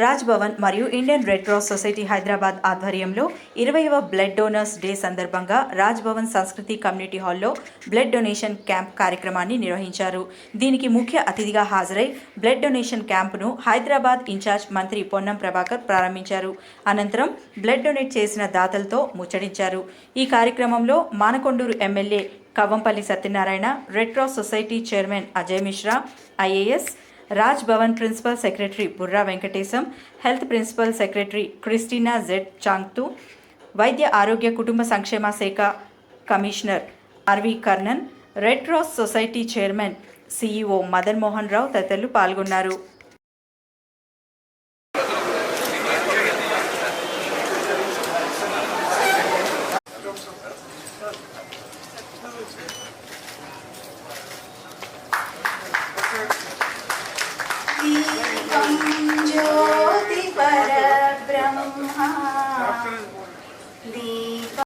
రాజ్ భవన్ మరియు Indian red cross society Hyderabad ఆధ్వర్యంలో ఇరవైవ బ్లడ్ డోనర్స్ డే సందర్భంగా రాజ్ భవన్ సంస్కృతి కమ్యూనిటీ హాల్లో బ్లడ్ డొనేషన్ క్యాంప్ కార్యక్రమాన్ని నిర్వహించారు. దీనికి ముఖ్య అతిథిగా హాజరై బ్లడ్ డొనేషన్ క్యాంపును హైదరాబాద్ ఇన్ఛార్జ్ మంత్రి పొన్నం ప్రభాకర్ ప్రారంభించారు. అనంతరం బ్లడ్ డొనేట్ చేసిన దాతలతో ముచ్చటించారు. ఈ కార్యక్రమంలో Manakondur MLA Kavvampally Satyanarayana red cross society chairman Ajay Mishra IAS Raj Bhavan principal secretary Burra Venkatesham health principal secretary Christina Z Chongthu వైద్య ఆరోగ్య కుటుంబ సంక్షేమ శాఖ commissioner RV Karnan red cross society chairman CEO Madan Mohan Rao తదితరులు పాల్గొన్నారు. 嗯好好好